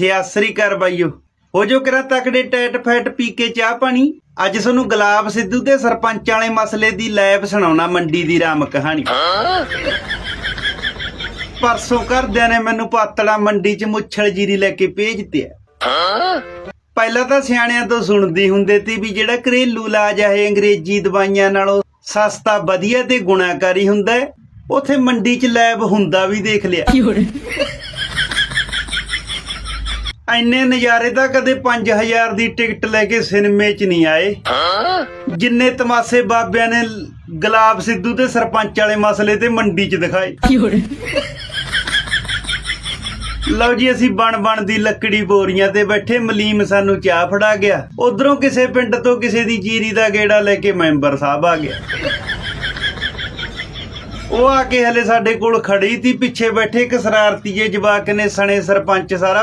ਸਿਆਸਰੀ ਕਰ ਬਾਈਓ। ਹੋ ਜੋ ਕਰਾਂ ਤਕੜੇ ਟੈਟ ਫੈਟ, ਪੀ ਕੇ ਚਾਹ ਪਾਣੀ। ਅੱਜ ਤੁਹਾਨੂੰ ਗੁਲਾਬ ਸਿੱਧੂ ਤੇ ਸਰਪੰਚ ਵਾਲੇ ਮਸਲੇ ਦੀ ਲੈਬ ਸੁਣਾਉਣਾ, ਮੰਡੀ ਦੀ ਰਾਮ ਕਹਾਣੀ। ਪਰਸੋਂ ਘਰਦਿਆਂ ਨੇ ਮੈਨੂੰ ਪਾਤੜਾ ਮੰਡੀ 'ਚ ਮੁੱਛਲ ਜੀਰੀ ਲੈ ਕੇ ਭੇਜ ਆ ਪਹਿਲਾਂ ਤਾਂ ਸਿਆਣਿਆਂ ਤੋਂ ਸੁਣਦੀ ਹੁੰਦੇ ਤੀ ਵੀ ਜਿਹੜਾ ਘਰੇਲੂ ਇਲਾਜ ਹੈ ਅੰਗਰੇਜ਼ੀ ਦਵਾਈਆਂ ਨਾਲੋਂ ਸਸਤਾ, ਵਧੀਆ ਤੇ ਗੁਣਾਕਾਰੀ ਹੁੰਦਾ ਹੈ, ਉਥੇ ਮੰਡੀ 'ਚ ਲੈਬ ਹੁੰਦਾ ਵੀ ਦੇਖ ਲਿਆ। ਐਨੇ ਨਜ਼ਾਰੇ ਤਾਂ ਕਦੇ 5000 ਦੀ ਟਿਕਟ ਲੈ ਕੇ ਸਿਨੇਮੇ 'ਚ ਨਹੀਂ ਆਏ। ਜਿੰਨੇ ਤਮਾਸੇ ਬਾਬਿਆਂ ਨੇ ਗੁਲਾਬ ਸਿੱਧੂ ਤੇ ਸਰਪੰਚ ਵਾਲੇ ਮਸਲੇ ਤੇ ਮੰਡੀ 'ਚ ਦਿਖਾਏ। ਲਓ ਜੀ ਅਸੀਂ ਬਣ ਬਣ ਦੀ ਲੱਕੜੀ ਬੋਰੀਆਂ ਤੇ ਬੈਠੇ ਮਲੀਮ ਸਾਨੂੰ ਚਾਹ ਫੜਾ ਗਿਆ। ਉਧਰੋਂ ਕਿਸੇ ਪਿੰਡ ਤੋਂ ਕਿਸੇ ਦੀ ਜੀਰੀ ਦਾ ਗੇੜਾ ਲੈ ਕੇ ਮੈਂਬਰ ਸਾਹਿਬ ਆ ਗਿਆ। ਉਹ ਆ ਕੇ ਹਲੇ ਸਾਡੇ ਕੋਲ ਖੜੀ ਤੀ ਪਿੱਛੇ ਬੈਠੇ ਇੱਕ ਸ਼ਰਾਰਤੀ ਜੇ ਜਵਾਕ ਨੇ ਸਣੇ ਸਰਪੰਚ ਸਾਰਾ